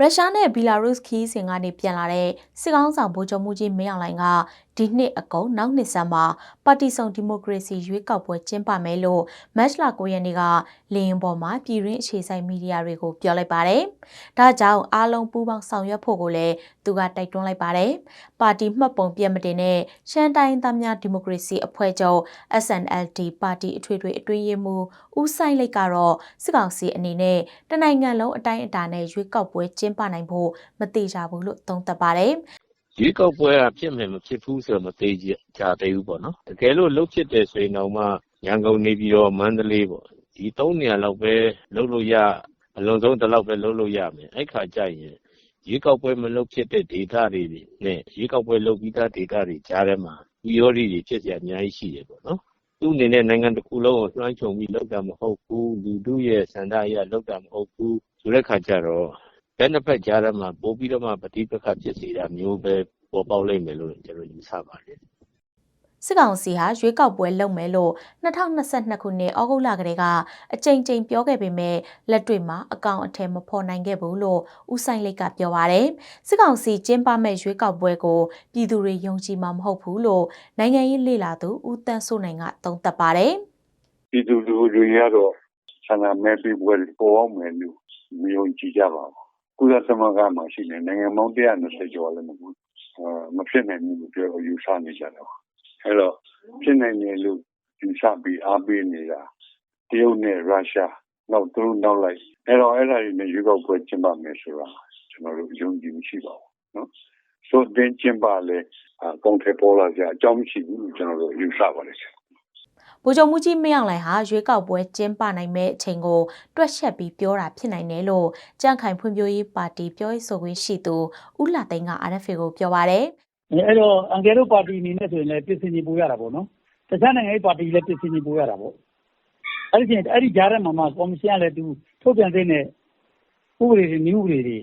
ရုရှားနဲ့ဘီလာရုစ်ခီးစဉ်ကနေပြန်လာတဲ့စစ်ကောင်းဆောင်ဗိုလ်ချုပ်မှုကြီးမင်းအောင်လှိုင်ကဒီနှစ်အကုန်နောက်နှစ်ဆန်းမှာပါတီစုံဒီမိုကရေစီရွေးကောက်ပွဲကျင်းပမယ်လို့မတ်လ9ရက်နေ့ကလေရင်ပေါ်မှာပြည်ရင်းအခြေစိုက်မီဒီယာတွေကိုပြောလိုက်ပါတယ်။ဒါကြောင့်အားလုံးပူးပေါင်းဆောင်ရွက်ဖို့ကိုလည်းသူကတိုက်တွန်းလိုက်ပါတယ်။ပါတီမှတ်ပုံပြတ်မတင်တဲ့ရှမ်းတိုင်းသားများဒီမိုကရေစီအဖွဲ့ချုပ် SNLD ပါတီအထွေထွေအတွင်းရေးမှူးဦးဆိုင်လိတ်ကတော့စစ်ကောင်စီအနေနဲ့တနိုင်ငံလုံးအတိုင်းအတာနဲ့ရွေးကောက်ပွဲကျင်းပနိုင်ဖို့မတိကြဘူးလို့သုံးသပ်ပါတယ်။ ရွေးကောက်ပွဲကဖြစ်မယ်မဖြစ်ဘူးဆိုတော့မသေးကြသေးဘူးပေါ့နော်တကယ်လို့လှုပ်ဖြစ်တယ်ဆိုရင်တော့မှရန်ကုန်နေပြီးတော့မန္တလေးပေါ့ဒီ၃နေရာလောက်ပဲလှုပ်လို့ရအလွန်ဆုံးဒီလောက်ပဲလှုပ်လို့ရမယ်အဲ့ခါကျရင်ရွေးကောက်ပွဲမလှုပ်ဖြစ်တဲ့ဒေသတွေနဲ့ရွေးကောက်ပွဲလှုပ်ပြီးသားဒေသတွေကြားထဲမှာဒီရောတွေဖြစ်เสียအများကြီးရှိတယ်ပေါ့နော်သူ့အနေနဲ့နိုင်ငံတစ်ခုလုံးကိုလွှမ်းခြုံပြီးလှုပ်တာမဟုတ်ဘူးလူတို့ရဲ့စန္ဒအရလှုပ်တာမဟုတ်ဘူးဆိုတဲ့ခါကျတော့ ဘယ်နှစ်ဖက်ကြားထဲမှာ ပို့ပြီးတော့မှ ပဋိပက္ခဖြစ်စေတာမျိုးပဲ ပေါ်ပေါက်လိမ့်မယ်လို့ ကျွန်တော်ယူဆပါတယ် စစ်ကောင်စီဟာ ရွေးကောက်ပွဲလုပ်မယ်လို့2022ခုနှစ်ဩဂုတ်လကတည်းက အကြိမ်ကြိမ်ပြောခဲ့ပေမဲ့ လက်တွေ့မှာ အကောင်အထည်မဖော်နိုင်ခဲ့ဘူးလို့ ဦးဆိုင်လိတ်က ပြောပါရယ် စစ်ကောင်စီကျင်းပမဲ့ရွေးကောက်ပွဲကို ပြည်သူတွေယုံကြည်မှာမဟုတ်ဘူးလို့ နိုင်ငံရေးလေလာသူ ဦးတန်းစိုးနိုင်က သုံးသပ်ပါတယ် ပြည်သူလူထုတွေကတော့ ဆန္ဒမဲပေးပွဲပေါ်အောင်မယ်လို့ မယုံကြည်ကြပါဘူး ကုလသမဂ္ဂမှာရှိနေနိုင်ငံပေါင်း120ကျော်လည်းမဟုတ်အာမဖြစ်နိုင်ဘူးလို့ ပြောယူဆနေကြတယ်အဲ့တော့ ဖြစ်နိုင်တယ်လို့ ယူဆပြီး အားပေးနေတာ တရုတ်နဲ့ ရုရှား နောက် သူတို့နောက်လိုက် အဲ့တော့အဲ့ဒါတွေနဲ့ ရွေးကောက်ပွဲ ကျင်းပမယ်ဆိုတာ ကျွန်တော်တို့ယုံကြည် မရှိပါဘူးနော်ဆိုတဲ့ကျင်းပလဲအကောင့်ထဲပေါ်လာကြအကြောင်းမရှိဘူးလို့ ကျွန်တော်တို့ ယူဆပါတယ် ဗိုလ်ချုပ်မှုကြီးမင်းအောင်လှိုင်ဟာရွေးကောက်ပွဲကျင်းပနိုင်မဲ့အချိန်ကိုတွက်ချက်ပြီးပြောတာဖြစ်နိုင်တယ်လို့ကြန့်ခိုင်ဖွံ့ဖြိုးရေးပါတီပြောရေးဆိုခွင့်ရှိသူဦးလာသိန်းက RFA ကိုပြောပါရယ်အဲ့တော့အန်ကယ်တို့ပါတီအနေနဲ့ဆိုရင်လည်းပြည်စင်ကြီးပို့ရတာပေါ့နော်တခြားနိုင်ငံရေးပါတီလည်းပြည်စင်ကြီးပို့ရတာပေါ့အဲ့ဒီချိန်အဲ့ဒီကြားထဲမှာမှကော်မရှင်ကလည်းသူထုတ်ပြန်တဲ့ဥပဒေတွေနည်းဥပဒေတွေ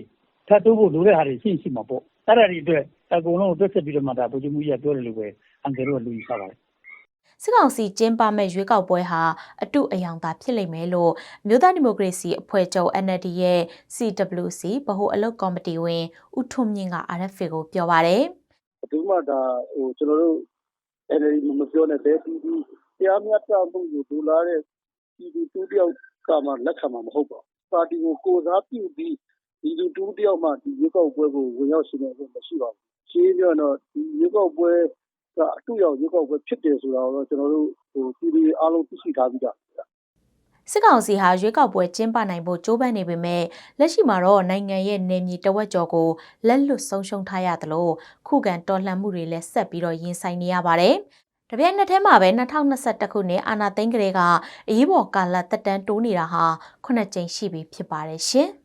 ထပ်တိုးဖို့လိုတဲ့ဟာတွေရှင်းရှိမှာပေါ့အဲ့ဒါတွေအတွက်အကုန်လုံးကိုတွက်ချက်ပြီးတော့မှဒါဗိုလ်ချုပ်မှုကြီးကပြောတယ်လို့ပဲအန်ကယ်တို့ကလူကြီးစားပါတယ် စစ်ကောင်စီကျင်းပမဲ့ရွေးကောက်ပွဲဟာအတုအယောင်သာဖြစ်လိမ့်မယ်လို့မြို့သားဒီမိုကရေစီအဖွဲ့ချုပ် NLD ရဲ့ CWC ဗဟိုအလုပ်ကော်မတီဝင်ဦးထွန်းမြင့်က RFA ကိုပြောပါရယ်ဘယ်သူမှဒါဟိုကျွန်တော်တို့အဲ့ဒီမပြောနဲ့ဘယ်ပြည်သူတရားမျှတမှုကိုဒူလာတဲ့ပြည်သူတူတယောက်ကမှလက်ခံမှာမဟုတ်ပါဘူးပါတီကိုကိုစားပြုပြီးဒီလူတူတယောက်မှဒီရွေးကောက်ပွဲကိုဝင်ရောက်ရှင်နေလို့မရှိပါဘူးရှင်းပြတော့ဒီရွေးကောက်ပွဲက အတူရောက်ရွေးကောက်ပွဲ ဖြစ်တယ်ဆိုတာတော့ ကျွန်တော်တို့ဟိုပြည်သူအားလုံး သိရှိထားပြီးသားစစ်ကောင်စီဟာ ရွေးကောက်ပွဲ ကျင်းပနိုင်ဖို့ ကြိုးပမ်းနေပေမဲ့ လက်ရှိမှာတော့ နိုင်ငံရဲ့နေမြေတဝက်ကျော်ကို လက်လွတ်ဆုံးရှုံးထားရသလို ခုခံတော်လှန်မှုတွေလည်း ဆက်ပြီးတော့ရင်ဆိုင်နေရပါတယ်။တပြိုင်နက်တည်းမှာပဲ2021ခုနှစ် အာဏာသိမ်းကလေးက အရေးပေါ်ကာလတက်တန်းတိုးနေတာဟာခုနှစ်ကြိမ်ရှိပြီ ဖြစ်ပါတယ်ရှင်။